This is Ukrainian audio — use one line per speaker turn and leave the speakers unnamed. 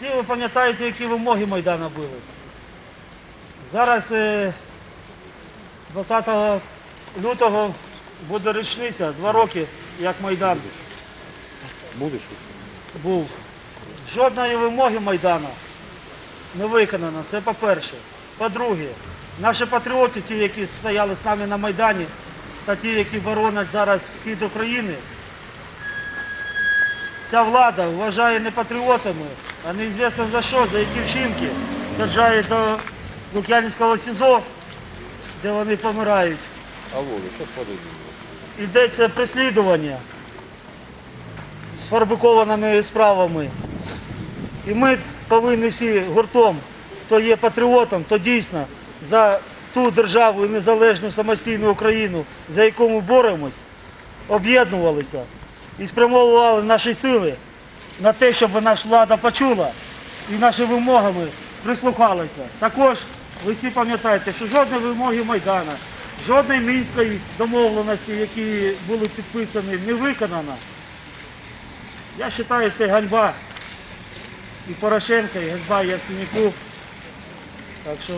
Всі ви пам'ятаєте, які вимоги Майдана були. Зараз е, 20 лютого буде річниця, два роки, як Майдан
Будеш?
був. Жодної вимоги Майдана не виконано. Це по-перше. По-друге, наші патріоти, ті, які стояли з нами на Майдані, та ті, які боронять зараз схід України, ця влада вважає не патріотами, а неізвісно за що, за які вчинки саджає до Лук'янівського СІЗО, де вони помирають.
А Вова, що подобно?
Йдеться преслідування з фабрикованими справами. І ми повинні всі гуртом, хто є патріотом, то дійсно за ту державу і незалежну самостійну Україну, за яку ми боремось, об'єднувалися і спрямовували наші сили на те, щоб наша влада почула і наші вимогами прислухалася. Також ви всі пам'ятаєте, що жодної вимоги Майдана, жодної мінської домовленості, які були підписані, не виконано. Я вважаю, це ганьба і Порошенка, і ганьба Яценюку. Так що